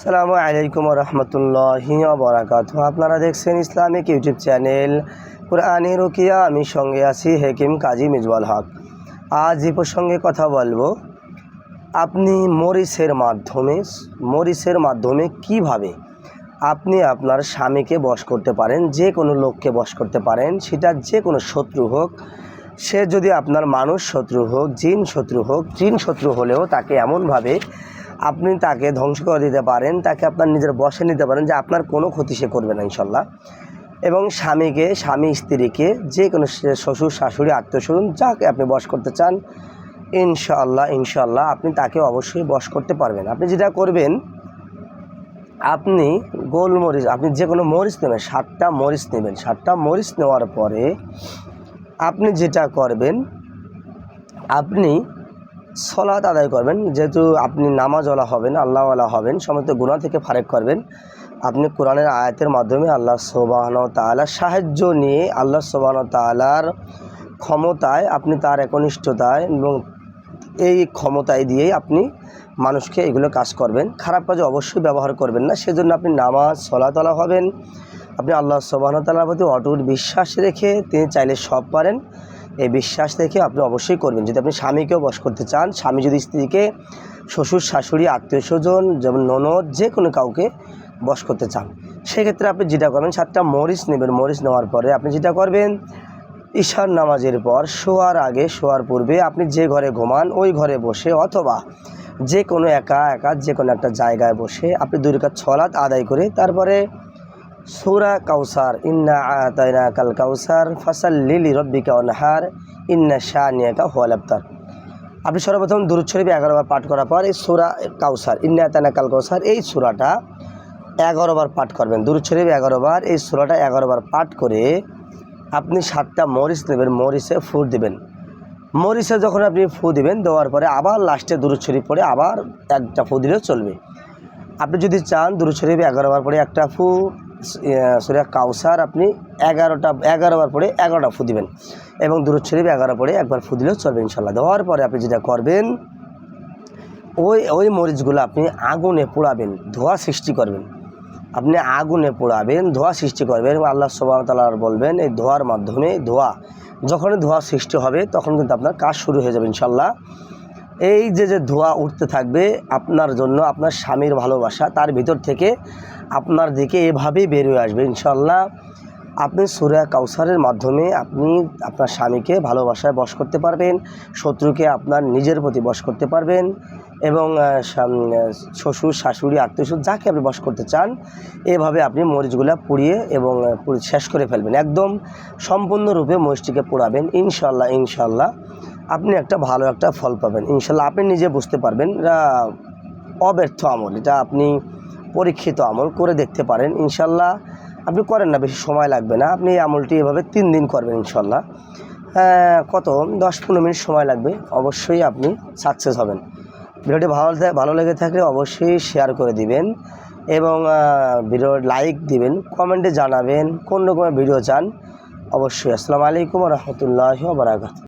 সালামু আলাইকুম রহমতুল্লাহি বরাকাত আপনারা দেখছেন ইসলামিক ইউটিউব চ্যানেল কোরআনী রুকিয়া। আমি সঙ্গে আছি হেকিম কাজী মিজবাল হক। আজ এই প্রসঙ্গে কথা বলব, আপনি মরিচের মাধ্যমে মরিচের মাধ্যমে কীভাবে আপনি আপনার স্বামীকে বশ করতে পারেন, যে কোনো লোককে বশ করতে পারেন, সেটা যে কোনো শত্রু হোক, সে যদি আপনার মানুষ শত্রু হোক, জিন শত্রু হোক, জিন শত্রু হলেও তাকে এমনভাবে আপনি তাকে ধ্বংস করে দিতে পারেন, তাকে আপনার নিজের বসে নিতে পারেন যে আপনার কোনো ক্ষতি সে করবে না ইনশাল্লাহ। এবং স্বামীকে, স্বামী, স্ত্রীকে যে কোনো শ্বশুর, শাশুড়ি আত্মীয়স্বজন যাকে আপনি বশ করতে চান ইনশাআল্লাহ ইনশাআল্লাহ আপনি তাকে অবশ্যই বশ করতে পারবেন। আপনি যেটা করবেন, আপনি গোলমরিচ, আপনি যে কোনো মরিচ নেবেন, সাতটা মরিচ নেবেন। সাতটা মরিচ নেওয়ার পরে আপনি যেটা করবেন, আপনি সলাৎ আদায় করবেন। যেহেতু আপনি নামাজওয়ালা হবেন, আল্লাহওয়ালা হবেন, সমস্ত গুণা থেকে ফারেক করবেন। আপনি কোরআনের আয়াতের মাধ্যমে আল্লাহ সোবাহন তালার সাহায্য নিয়ে আল্লাহ সোবাহন তালার ক্ষমতায় আপনি তার একনিষ্ঠতায় এবং এই ক্ষমতায় দিয়েই আপনি মানুষকে এগুলো কাজ করবেন। খারাপ কাজে অবশ্যই ব্যবহার করবেন না। সেজন্য আপনি নামাজ সলাতলা হবেন। আপনি আল্লাহ সোবাহতালার প্রতি অটুট বিশ্বাস রেখে তিনি চাইলে সব পারেন। এই বিশ্বাস রেখে আপনি অবশ্যই করবেন। যদি আপনি স্বামীকেও বস করতে চান, স্বামী যদি স্ত্রীকে, শ্বশুর, শাশুড়ি, আত্মীয় স্বজন, যেমন ননদ, যে কোনো কাউকে বশ করতে চান, সেক্ষেত্রে আপনি যেটা করবেন, সাতটা মরিচ নেবেন। মরিচ নেওয়ার পরে আপনি যেটা করবেন, ঈশার নামাজের পর শোয়ার আগে, শোয়ার পূর্বে আপনি যে ঘরে ঘুমান, ওই ঘরে বসে অথবা যে কোনো একা একা, যে কোনো একটা জায়গায় বসে আপনি দুই ছলাত আদায় করে তারপরে সুরা কাউসার ইন্না আতাইনা কাল কাউসার ফাসাল লিলি রব্বিকা অনহার ইন্না শানিয়াকা হুয়াল আফতার আপনি সর্বপ্রথম দুরুদ শরীফ এগারো বার পাঠ করার পর এই সুরা কাউসার ইন্না আতাইনা কাল কাউসার এই সুরাটা এগারো বার পাঠ করবেন। দুরুদ শরীফ এগারো বার, এই সুরাটা এগারো বার পাঠ করে আপনি সাতটা মরিচ নেবেন, মরিচে ফুট দিবেন। মরিচে যখন আপনি ফু দিবেন, দেওয়ার পরে আবার লাস্টে দুরুদ শরীফ পরে আবার একটা ফু দিলেও চলবে। আপনি যদি চান দুরুদ শরীফ এগারো বার পরে একটা ফু সুরিয়া কাউসার আপনি এগারোটা, এগারো বার পরে এগারোটা ফু দিবেন। এবং দুরুদ শরীফ এগারো পরে একবার ফু দিলেও চলবে ইনশাল্লাহ দেওয়ার পরে আপনি যেটা করবেন, ওই ওই মরিচগুলো আপনি আগুনে পোড়াবেন, ধোঁয়া সৃষ্টি করবেন। আপনি আগুনে পোড়াবেন, ধোঁয়া সৃষ্টি করবেন এবং আল্লাহ সুবাহতাল্লাহ বলবেন, এই ধোঁয়ার মাধ্যমে ধোঁয়া, যখনই ধোঁয়া সৃষ্টি হবে, তখন কিন্তু আপনার কাজ শুরু হয়ে যাবে ইনশাল্লাহ এই যে যে ধোঁয়া উঠতে থাকবে আপনার জন্য, আপনার স্বামীর ভালোবাসা, তার ভিতর থেকে আপনার দিকে এভাবেই বেরিয়ে আসবে ইনশাল্লাহ আপনি সুরা কাউসারের মাধ্যমে আপনি আপনার স্বামীকে ভালোবাসায় বশ করতে পারবেন, শত্রুকে আপনার নিজের প্রতি বশ করতে পারবেন এবং শ্বশুর, শাশুড়ি, আত্মীয় যাকে আপনি বশ করতে চান, এভাবে আপনি মরিচগুলা পুড়িয়ে এবং শেষ করে ফেলবেন। একদম সম্পূর্ণরূপে মরিচটিকে পোড়াবেন ইনশাল্লাহ ইনশাল্লাহ আপনি একটা ভালো একটা ফল পাবেন। ইনশাল্লাহ আপনি নিজে বুঝতে পারবেন। এটা অব্যর্থ আমল। এটা আপনি পরীক্ষিত আমল করে দেখতে পারেন। ইনশাল্লাহ আপনি করেন না বেশি সময় লাগবে না। আপনি এই আমলটি এভাবে তিন দিন করবেন ইনশাল্লাহ। হ্যাঁ, কত? দশ পনেরো মিনিট সময় লাগবে। অবশ্যই আপনি সাকসেস হবেন। ভিডিওটি ভালো ভালো লেগে থাকলে অবশ্যই শেয়ার করে দিবেন এবং ভিডিও লাইক দিবেন কমেন্টে জানাবেন। কোন রকমের ভিডিও চান? অবশ্যই। আসসালামু আলাইকুম রহমতুল্লাহ বারাকাত